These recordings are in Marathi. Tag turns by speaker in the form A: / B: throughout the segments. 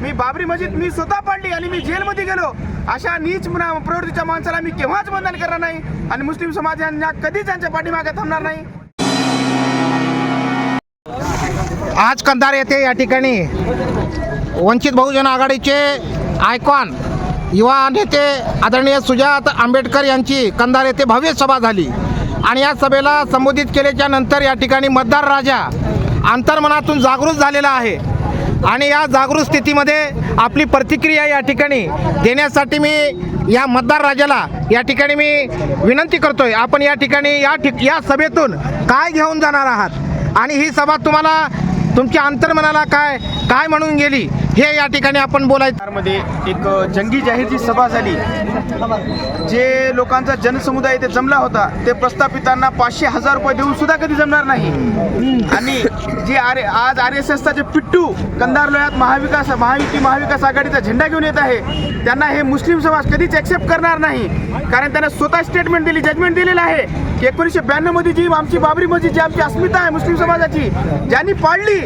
A: मी बाबरी मस्जिद मी स्वतः पाडली आणि मी जेलमध्ये गेलो. अशा नीच प्रवृत्तीच्या माणसाला मी केव्हाच बंधन करणार नाही आणि मुस्लिम समाज यांना कधीच त्यांच्या पाठीमागे थांबणार नाही.
B: आज कंधार येथे या ठिकाणी वंचित बहुजन आघाडीचे आयकॉन युवा नेते आदरणीय सुजात आंबेडकर यांची कंधार येथे भव्य सभा झाली. आणि या सभेला संबोधित केल्याच्यानंतर या ठिकाणी मतदार राजा अंतर्मनातून जागृत झालेला आहे. आणि या जागृत स्थितीमध्ये आपली प्रतिक्रिया या ठिकाणी देण्यासाठी मी या मतदार राजाला या ठिकाणी मी विनंती करतोय. आपण या ठिकाणी या ठिक या सभेतून काय घेऊन जाणार आहात? आणि ही सभा तुम्हाला तुमच्या अंतर्मनाला काय काय म्हणून गेली? हे या ठिकाणी आपण बोलायचं
A: मध्ये एक जंगी जाहीरची सभा झाली. जे लोकांचा जनसमुदाय इथे जमला होता ते प्रस्थापितांना पाचशे हजार रुपये देऊन सुद्धा कधी जमणार नाही. आणि जे आर आज आर एस एसचा जे पिट्टू कंधार लोह्यात महाविकास महायुती महाविकास आघाडीचा झेंडा घेऊन येत आहे त्यांना हे मुस्लिम समाज कधीच ॲक्सेप्ट करणार नाही. कारण त्यांना स्वतः स्टेटमेंट दिली जजमेंट दिलेलं आहे. की एकोणीसशे ब्याण्णवमध्ये जी आमची बाबरी मस्जिद जी आमची अस्मिता आहे मुस्लिम समाजाची ज्यांनी पाडली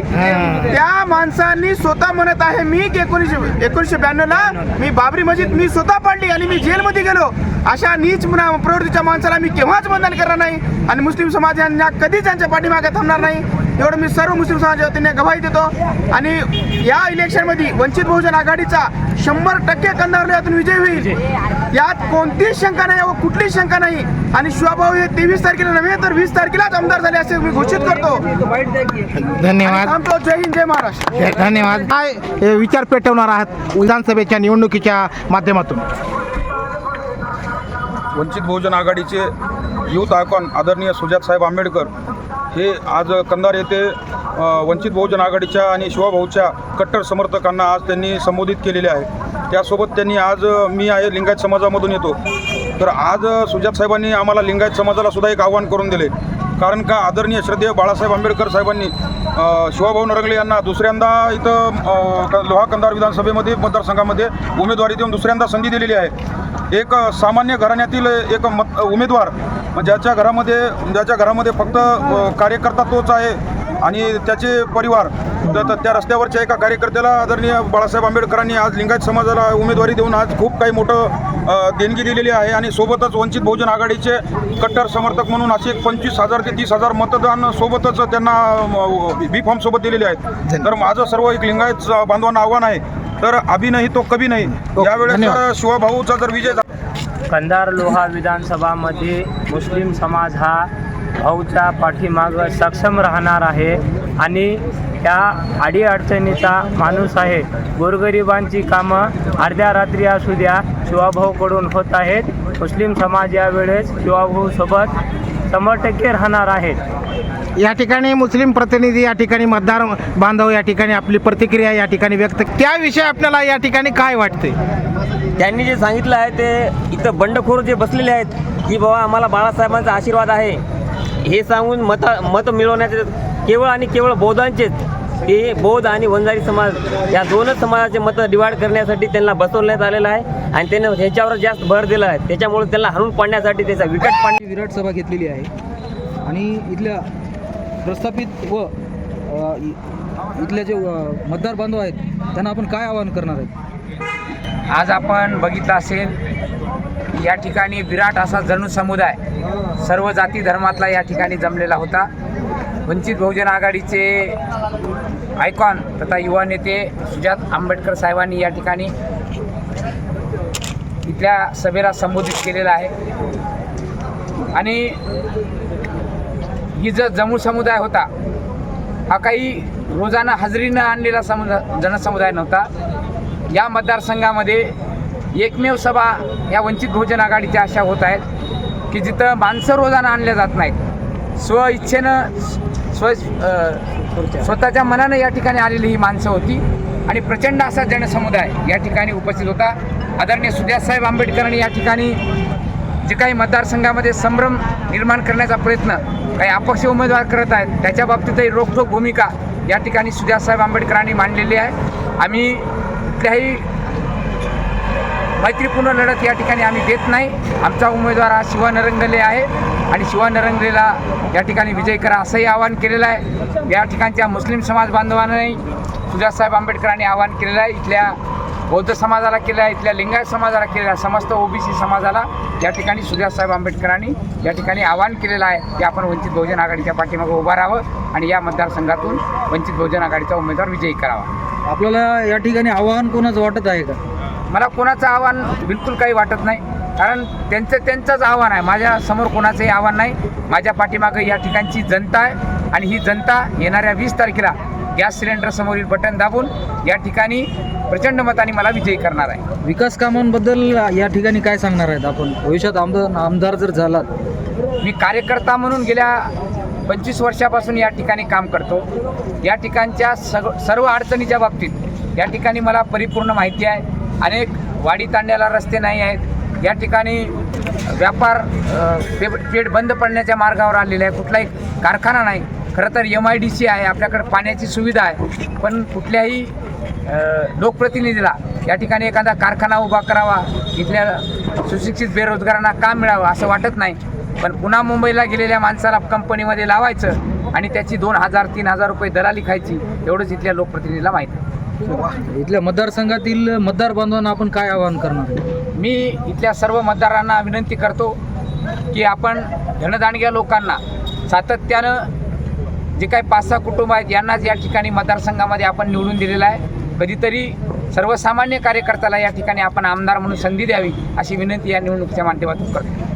A: त्या माणसांनी स्वतः म्हणत आहे मी एकोणीसशे एकोणीसशे ब्याण्णव ला मी बाबरी मस्जिद मी स्वतः पाडली आणि मी जेलमध्ये गेलो. अशा नीच मना- प्रवृत्तीच्या माणसाला मी केव्हाच मतदान करणार नाही आणि मुस्लिम समाज यांना कधीच त्यांच्या पाठीमागे थांबणार नाही. एवढं मी सर्व मुस्लिम समाजाच्या वतीने गवाही देतो. आणि या इलेक्शनमध्ये वंचित बहुजन आघाडीचा शंभर टक्के कंधार यातून विजय होईल. यात कोणतीच शंका नाही व कुठलीच शंका नाही. आणि शिवाभाऊ हे तेवीस तारखेला नव्हे तर वीस तारखेलाच आमदार झाले असे मी घोषित करतो.
B: धन्यवाद.
A: थांबतो जय हिंद जय महाराष्ट्र.
B: धन्यवाद. काय हे विचार पेटवणार आहात विधानसभेच्या निवडणुकीच्या माध्यमातून?
C: वंचित बहुजन आघाडीचे युथ आयकॉन आदरणीय सुजात साहेब आंबेडकर हे आज कंधार येथे वंचित बहुजन आघाडीच्या आणि शिवाभाऊच्या कट्टर समर्थकांना आज त्यांनी संबोधित केलेले आहे. त्यासोबत त्यांनी आज मी आहे लिंगायत समाजामधून येतो. तर आज सुजात साहेबांनी आम्हाला लिंगायत समाजाला सुद्धा एक आव्हान करून दिले. कारण का आदरणीय श्रद्धेय बाळासाहेब आंबेडकर साहेबांनी शिवाभाऊ नरंगले यांना दुसऱ्यांदा इथं लोहा कंधार विधानसभेमध्ये मतदारसंघामध्ये उमेदवारी देऊन दुसऱ्यांदा संधी दिलेली आहे. एक सामान्य घराण्यातील एक मत उमेदवार म्हणजे ज्याच्या घरामध्ये ज्याच्या घरामध्ये फक्त कार्यकर्ता तोच आहे आणि त्याचे परिवार तर त्या रस्त्यावरच्या एका कार्यकर्त्याला आदरणीय बाळासाहेब आंबेडकरांनी आज लिंगायत समाजाला उमेदवारी देऊन आज खूप काही मोठं देणगी दिलेली आहे आणि सोबतच वंचित बहुजन आघाडीचे कट्टर समर्थक म्हणून असे एक पंचवीस हजार ते तीस हजार मतदान सोबतच त्यांना बी फॉर्म सोबत दिलेले आहेत. तर माझं सर्व एक लिंगायत बांधवांना आव्हान आहे. तर अभि नाही. तो कभी नाही यावेळेस शिवभाऊचा जर विजय झाला
D: कंधार लोहा विधानसभामध्ये मुस्लिम समाज हा भाऊच्या पाठीमागं सक्षम राहणार आहे. आणि त्या अडीअडचणीचा माणूस आहे. गोरगरिबांची कामं अर्ध्या रात्री असू द्या शिवाभाऊकडून होत आहेत. मुस्लिम समाज यावेळेस शिवाभाऊसोबत शंभर टक्के राहणार आहेत
B: या ठिकाणी मुस्लिम प्रतिनिधी या ठिकाणी मतदार बांधव या ठिकाणी आपली प्रतिक्रिया या ठिकाणी व्यक्त त्याविषयी आपल्याला या ठिकाणी काय वाटते
E: त्यांनी जे सांगितलं आहे ते इथं बंडखोर जे बसलेले आहेत की बाबा आम्हाला बाळासाहेबांचा आशीर्वाद आहे. हे सांगून मत मत मिळवण्याचे केवळ आणि केवळ बौद्धांचेच ते बौद्ध आणि वंजारी समाज या दोनच समाजाचे मतं डिवाइड करण्यासाठी त्यांना बसवण्यात आलेलं आहे आणि त्यांनी ह्याच्यावर जास्त भर दिला आहे. त्याच्यामुळे त्यांना हरून पाडण्यासाठी त्याचा विकट पाडणे
F: विराट सभा घेतलेली आहे. आणि इथल्या प्रस्थापित व अ, इ- इथल्या जे मतदार बांधव आहेत त्यांना आपण काय आवाहन करणार आहेत?
G: आज आपण बघितलं असेल या ठिकाणी विराट असा जणू समुदाय सर्व जाती धर्मातला या ठिकाणी जमलेला होता. वंचित बहुजन आघाडीचे आयकॉन तथा युवा नेते सुजात आंबेडकर साहेबांनी या ठिकाणी इथल्या सभेला संबोधित केलेलं आहे. आणि ही जो जमू समुदाय होता हा काही रोजाना हजरीनं आणलेला समुदाय जनसमुदाय नव्हता. या मतदारसंघामध्ये एकमेव सभा या वंचित बहुजन आघाडीच्या अशा होत आहेत की जिथं माणसं रोजानं आणल्या जात नाहीत. स्व इच्छेनं स्व स्वतःच्या मनानं या ठिकाणी आलेली ही माणसं होती आणि प्रचंड असा जनसमुदाय या ठिकाणी उपस्थित होता. आदरणीय सुद्यासाहेब आंबेडकरांनी या ठिकाणी जे काही मतदारसंघामध्ये संभ्रम निर्माण करण्याचा प्रयत्न काही अपक्ष उमेदवार करत आहेत त्याच्या बाबतीतही रोखठोक भूमिका या ठिकाणी सुद्यासाहेब आंबेडकरांनी मांडलेली आहे. आम्ही कुठल्याही मैत्रीपूर्ण लढत या ठिकाणी आम्ही देत नाही. आमचा उमेदवार हा शिवा नरंगले आहे आणि शिवा नरंगलेला या ठिकाणी विजय करा असंही आवाहन केलेलं आहे. या ठिकाणच्या मुस्लिम समाज बांधवांनाही सुजातसाहेब आंबेडकरांनी आवाहन केलेलं आहे. इथल्या बौद्ध समाजाला केलं आहे इथल्या लिंगायत समाजाला केलेलं आहे समस्त ओबीसी समाजाला या ठिकाणी सुजातसाहेब आंबेडकरांनी या ठिकाणी आवाहन केलेलं आहे की आपण वंचित बहुजन आघाडीच्या पाठीमागे उभं राहावं आणि या मतदारसंघातून वंचित बहुजन आघाडीचा उमेदवार विजयी करावा.
F: आपल्याला या ठिकाणी आव्हान कोणाचं वाटत आहे का?
G: मला कोणाचं आव्हान बिलकुल काही वाटत नाही. कारण त्यांचं त्यांचंच आव्हान आहे. माझ्यासमोर कोणाचंही आव्हान नाही. माझ्या पाठीमागं या ठिकाणची जनता आहे. आणि ही जनता येणाऱ्या वीस तारखेला गॅस सिलेंडर समोरील बटन दाबून या ठिकाणी प्रचंड मताने मला विजयी करणार आहे.
F: विकास कामांबद्दल या ठिकाणी काय सांगणार आहेत आपण? भविष्यात आमदार आमदार जर झालात.
G: मी कार्यकर्ता म्हणून गेल्या पंचवीस वर्षापासून या ठिकाणी काम करतो. या ठिकाणच्या सग सर्व अडचणीच्या बाबतीत या ठिकाणी मला परिपूर्ण माहिती आहे. अनेक वाडी तांड्याला रस्ते नाही आहेत. या ठिकाणी व्यापार पे पेट बंद पडण्याच्या मार्गावर आलेला आहे. कुठलाही कारखाना नाही. खरं तर एम आय डी सी आहे. आपल्याकडे पाण्याची सुविधा आहे. पण कुठल्याही लोकप्रतिनिधीला या ठिकाणी एखादा कारखाना उभा करावा इथल्या सुशिक्षित बेरोजगारांना काम मिळावं असं वाटत नाही. पण पुन्हा मुंबईला गेलेल्या माणसाला कंपनीमध्ये लावायचं आणि त्याची दोन हजार तीन हजार रुपये दलाली खायची एवढंच इथल्या लोकप्रतिनिधीला माहिती आहे.
F: इथल्या मतदारसंघातील मतदार बांधवांना आपण काय आवाहन करणार
G: मी इथल्या सर्व मतदारांना विनंती करतो की आपण धनदांडग्या लोकांना सातत्यानं जे काही पाच सहा कुटुंब आहेत यांनाच या ठिकाणी मतदारसंघामध्ये आपण निवडून दिलेलं आहे. कधीतरी सर्वसामान्य कार्यकर्त्याला या ठिकाणी आपण आमदार म्हणून संधी द्यावी अशी विनंती या निवडणुकीच्या माध्यमातून करतो.